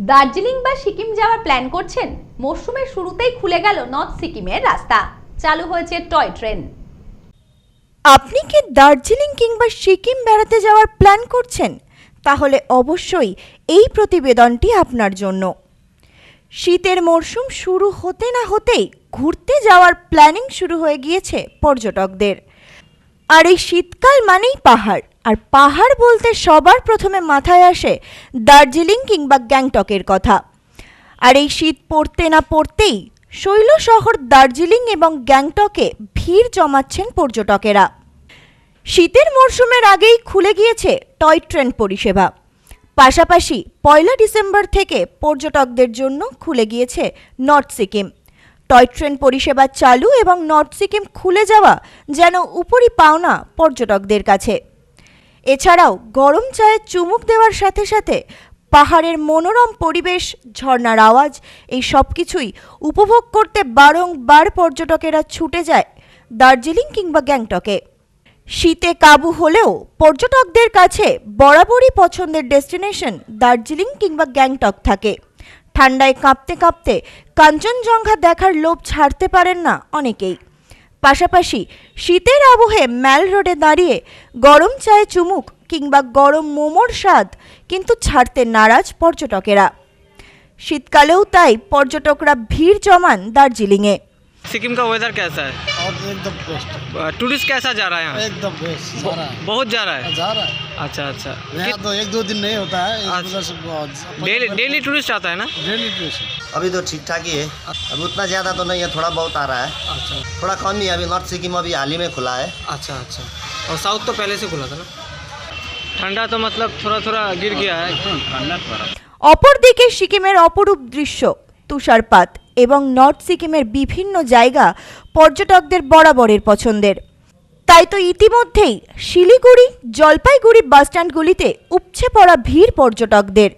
দার্জিলিং বা সিকিম যাওয়ার প্ল্যান করছেন? মরশুমের শুরুতেই খুলে গেল নর্থ সিকিমের রাস্তা। চালু হয়েছে টয় ট্রেন। আপনি কি দার্জিলিং কিংবা সিকিম বেড়াতে যাওয়ার প্ল্যান করছেন? তাহলে অবশ্যই এই প্রতিবেদনটি আপনার জন্য। শীতের মরশুম শুরু হতে না হতেই ঘুরতে যাওয়ার প্ল্যানিং শুরু হয়ে গিয়েছে পর্যটকদের। আর এই শীতকাল মানেই পাহাড়। আর পাহাড় বলতে সবার প্রথমে মাথায় আসে দার্জিলিং কিংবা গ্যাংটকের কথা। আর এই শীত পড়তে না পড়তেই শৈল শহর দার্জিলিং এবং গ্যাংটকে ভিড় জমাচ্ছেন পর্যটকেরা। শীতের মরশুমের আগেই খুলে গিয়েছে টয় ট্রেন পরিষেবা। পাশাপাশি পয়লা ডিসেম্বর থেকে পর্যটকদের জন্য খুলে গিয়েছে নর্থ সিকিম। টয় ট্রেন পরিষেবা চালু এবং নর্থ সিকিম খুলে যাওয়া যেন উপরি পাওনা পর্যটকদের কাছে। এছাড়াও গরম চায়ে চুমুক দেওয়ার সাথে সাথে পাহাড়ের মনোরম পরিবেশ ঝর্নার আওয়াজ, এই সব কিছুই উপভোগ করতে বারংবার পর্যটকেরা ছুটে যায় দার্জিলিং কিংবা গ্যাংটকে। শীতে কাবু হলেও পর্যটকদের কাছে বরাবরই পছন্দের ডেস্টিনেশন দার্জিলিং কিংবা গ্যাংটক থাকে। ঠান্ডায় কাঁপতে কাঁপতে কাঞ্চনজঙ্ঘা দেখার লোভ ছাড়তে পারেন না অনেকেই। পাশাপাশি শীতের আবহে ম্যাল রোডে দাঁড়িয়ে গরম চায়ে চুমুক কিংবা গরম মোমোর স্বাদ কিন্তু ছাড়তে নারাজ পর্যটকেরা শীতকালেও তাই পর্যটকরা ভিড় জমান দার্জিলিংয়ে सिक्किम का वेदर कैसा है और एकदम बेस्ट टूरिस्ट कैसा जा रहा है यहाँ एकदम बेस्ट जा रहा है बहुत जा रहा है जा रहा है अच्छा अच्छा यहाँ तो एक दो दिन नहीं होता है इस अच्छा। वजह से बहुत डेली डेली टूरिस्ट आता है ना डेली ट्यूशन अभी तो ठीक ठाक ही है अभी उतना ज़्यादा तो नहीं है थोड़ा बहुत आ रहा है अच्छा थोड़ा कम ही है अभी नॉर्थ सिक्किम अभी हाल ही में खुला है अच्छा अच्छा और साउथ तो पहले से खुला था ना ठंडा तो मतलब थोड़ा थोड़ा गिर गया है অপরদিকে সিকিমের অপরূপ দৃশ্য তুষারপাত এবং নর্থ সিকিমের বিভিন্ন জায়গা পর্যটকদের বরাবরের পছন্দের তাই তো ইতিমধ্যেই শিলিগুড়ি জলপাইগুড়ি বাসস্ট্যান্ডগুলিতে উপচে পড়া ভিড় পর্যটকদের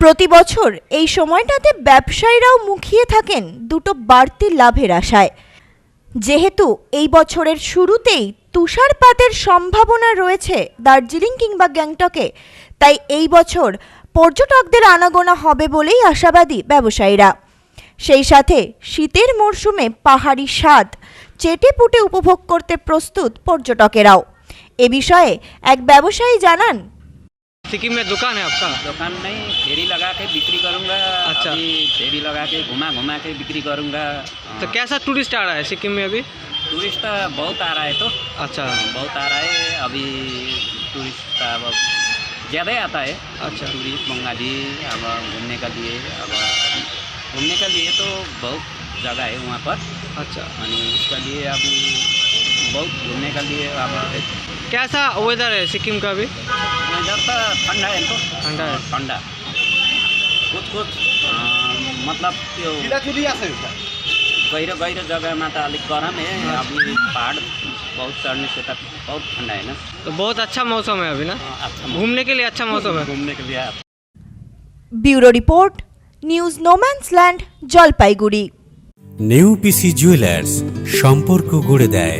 প্রতি বছর এই সময়টাতে ব্যবসায়ীরাও মুখিয়ে থাকেন দুটো বাড়তি লাভের আশায়। যেহেতু এই বছরের শুরুতেই তুষারপাতের সম্ভাবনা রয়েছে দার্জিলিং কিংবা গ্যাংটকে, তাই এই বছর পর্যটকদের আনাগোনা হবে বলেই আশাবাদী ব্যবসায়ীরা। সেই সাথে শীতের মরশুমে পাহাড়ি স্বাদ চেটে পুটে উপভোগ করতে প্রস্তুত পর্যটকেরাও। এ বিষয়ে এক ব্যবসায়ী জানান सिक्किम में दुकान है आपका? दुकान नहीं फेरी लगा के बिक्री करूँगा। अच्छा। अभी फेरी लगा के घुमा घुमा के बिक्री करूँगा। तो कैसा टूरिस्ट आ रहा है सिक्किम में अभी? टूरिस्ट तो बहुत आ रहा है तो। अच्छा। बहुत आ रहा है। अभी टूरिस्ट का अब ज़्यादा ही आता है। अच्छा। टूरिस्ट बंगाली अब घूमने का लिए अब घूमने का लिए तो बहुत जगह है वहाँ पर। अच्छा। और उसका लिए अभी बहुत घूमने का लिए अब कैसा वेदर है सिक्किम का अभी? इधर तो ठंडा है तो ठंडा है ठंडा कुछ कुछ अ, मतलब त्यो गहिरो गहिरो जग्गामा त अलिक गरम है अभी पहाड बहुत चढ्ने से त बहुत ठन्डा है ना तो बहुत अच्छा मौसम है अभी ना अच्छा मौसम- घूमने के लिए अच्छा मौसम है घूमने के लिए bureau report news no man's land Jalpaiguri নেউপিসি jewellers সম্পর্ক গড়ে দেয়